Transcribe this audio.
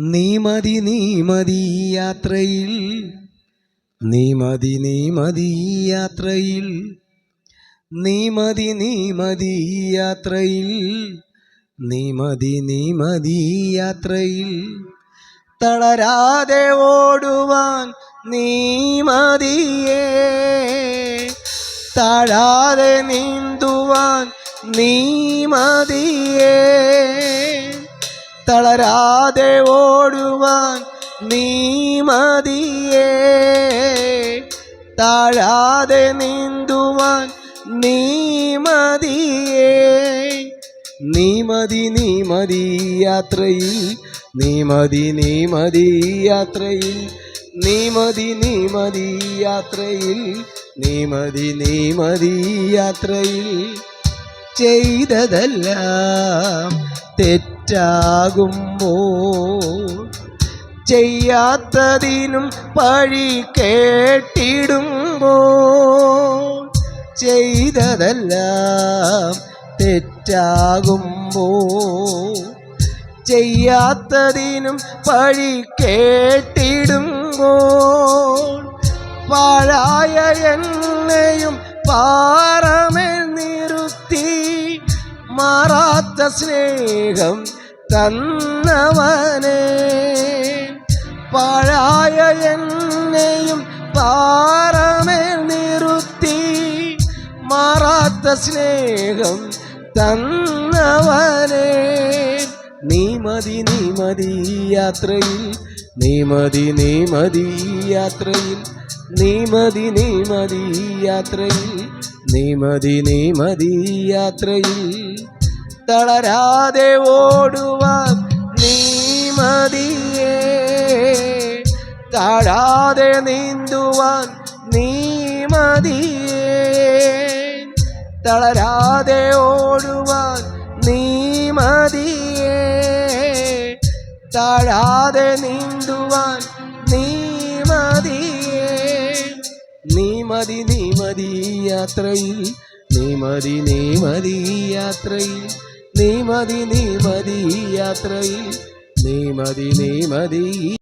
നീ മതി നീ മതി ഈ യാത്രയിൽ. നീ മതി നീ മതി ഈ യാത്രയിൽ. നീ മതി നീ മതി ഈ യാത്രയിൽ. നീ മതി നീ മതി ഈ യാത്രയിൽ. തളരാതെ ഓടുവാൻ നീമതിയേ. താഴാതെ നീന്തുവാൻ നീ മതിയേ തളരാതെ ഓടുവാൻ നീ മതിയേ. താഴാതെ നീന്തുവാൻ നീ മതിയേ. നീ മതി നീ മതി യാത്രയിൽ നീ മതി നീ മതി യാത്രയിൽ. നീ മതി നീ മതി യാത്രയിൽ നീ മതി നീ മതി യാത്രയിൽ. ചെയ്തതെല്ലാം തെറ്റാകുമ്പോൾ ചെയ്യാത്തതിനും പഴി കേട്ടിടുമ്പോൾ ചെയ്തതെല്ലാം തെറ്റാകുമ്പോൾ ചെയ്യാത്തതിനും പഴി കേട്ടിടുമ്പോൾ പാഴായ എന്നെയും പാറമേ നിറുത്തി മാറാത്ത സ്നേഹം തന്നവനെ. പാഴായ എന്നെയും പാറമേൽ നിറുത്തി മാറാത്ത സ്നേഹം തന്നവനെ. നീ മതി നീ മതി യാത്രയിൽ. നീ മതി നീ മതി യാത്രയിൽ. നീ മതി നീ മതി യാത്രയിൽ. നീ മതി നീ മതി ഈ യാത്രയിൽ തളരാതെ ഓടുവാൻ നീമതിയേ. താഴാതെ നീന്തുവാൻ നീമതിയേ. തളരാതെ ഓടുവാൻ നീമതിയേ. താഴാതെ നീന്തുവാൻ നീമതിയേ. നീമതി നീ യാത്രയിൽ. നീ മതി നീ മതി യാത്രയിൽ. നീ മതി നീ മതി യാത്രയിൽ. നീ മതി നീ മതി ഈ